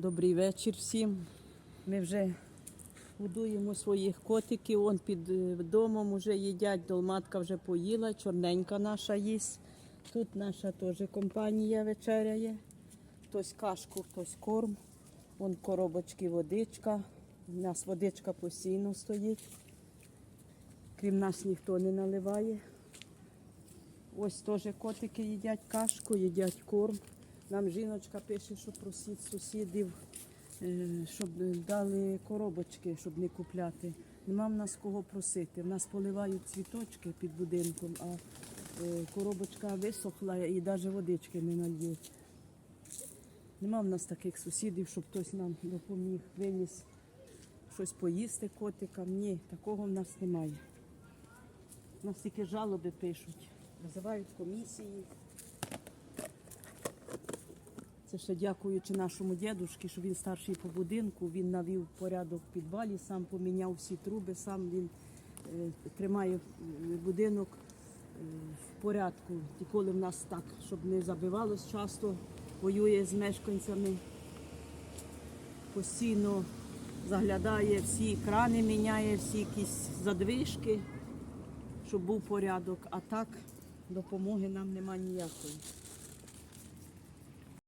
Добрий вечір всім. Ми вже годуємо своїх котиків. Он під е, домом вже їдять. Долматка вже поїла, чорненька наша їсть. Тут наша теж компанія вечеряє. Хтось кашку, хтось корм. Вон коробочки водичка. У нас водичка постійно стоїть. Крім нас ніхто не наливає. Ось теж котики їдять кашку, їдять корм. Нам жіночка пише, що просить сусідів, е, щоб дали коробочки, щоб не купляти. Нема в нас кого просити. В нас поливають цвіточки під будинком, а е, коробочка висохла і навіть водички не нальють. Нема в нас таких сусідів, щоб хтось нам допоміг, виніс щось поїсти котикам. Ні, такого в нас немає. У нас тільки жалоби пишуть, визивають комісії. Це ще дякуючи нашому дідушці, що він старший по будинку, він навів порядок в підвалі, сам поміняв всі труби, сам він е, тримає е, будинок е, в порядку. Ніколи в нас так, щоб не забивалось часто, воює з мешканцями, постійно заглядає всі крани, міняє всі якісь задвижки, щоб був порядок. А так допомоги нам нема ніякої.